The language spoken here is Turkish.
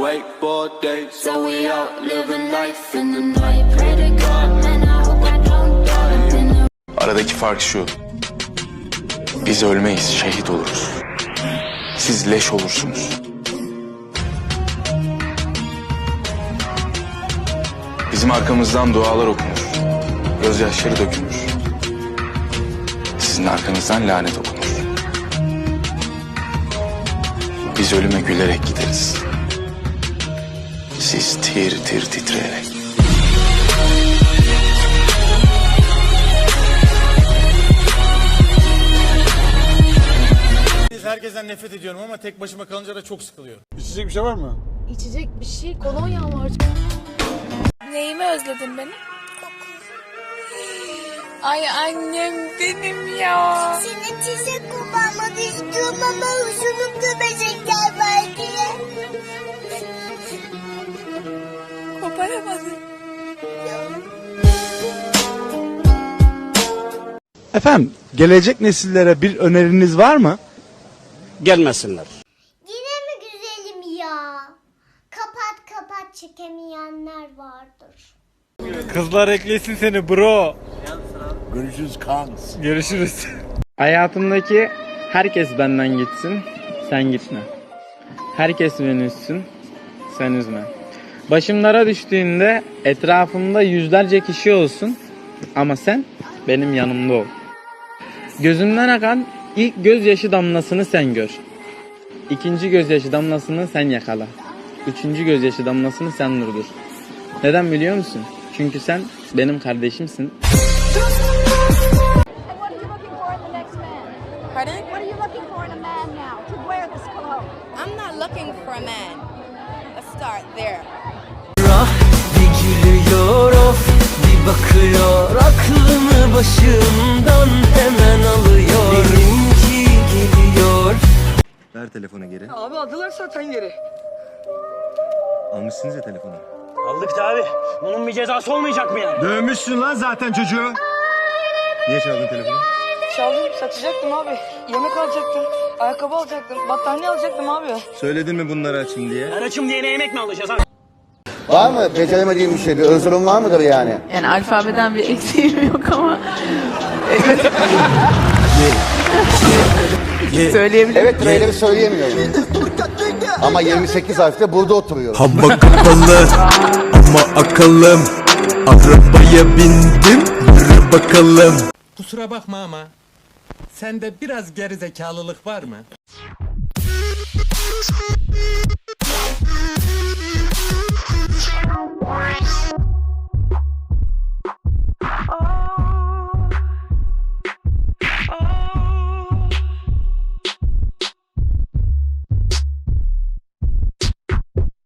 wakeboard days. So we out living life in the night. Pray to God, man, I hope I don't die. Aradaki fark şu. Biz ölmeyiz, şehit oluruz. Siz leş olursunuz. Bizim arkamızdan dualar okunur. Gözyaşları dökülür. Sizin arkanızdan lanet okunur. Biz ölüme gülerek gideriz. Siz tir tir titreyerek. Herkesten nefret ediyorum ama tek başıma kalınca da çok sıkılıyorum. İçecek bir şey var mı? İçecek bir şey kolonya var. Neyimi özledin benim? Ay annem benim ya. Seni çiçek kullanmak istiyorum ama Koparamadım. Efendim, gelecek nesillere bir öneriniz var mı? gelmesinler. Yine mi güzelim ya? Kapat kapat çekemeyenler vardır. Kızlar eklesin seni bro. Görüşürüz Kans. Görüşürüz. Hayatımdaki herkes benden gitsin, sen gitme. Herkes beni üzsün, sen üzme. Başımlara düştüğünde etrafımda yüzlerce kişi olsun ama sen benim yanımda ol. Gözümden akan ilk gözyaşı damlasını sen gör. İkinci gözyaşı damlasını sen yakala. Üçüncü gözyaşı damlasını sen durdur. Neden biliyor musun? Çünkü sen benim kardeşimsin. I'm not looking for a man. Let's start there. Bakıyor aklımı başımdan hemen alıyor benimki geliyor Ver telefonu geri. Abi aldılar zaten geri Almışsınız ya telefonu. Aldık da abi. Bunun bir cezası olmayacak mı yani? Dövmüşsün lan zaten çocuğu. Niye çaldın telefonu? Çaldım satacaktım abi yemek alacaktım ayakkabı alacaktım battaniye alacaktım abi Söyledin mi bunları açın diye? Her açım diyene yemek mi alacağız abi? Var mı beceremediğim bir şey? Bir özürüm var mıdır yani? Yani alfabeden bir eksiğim yok ama söyleyebilirim. Evet trailer'ı söyleyemiyorum. Ama 28 harfte burada oturuyorum. Hava kapalı ama akıllım Arabaya bindim yürü bakalım Kusura bakma ama sende biraz gerizekalılık var mı?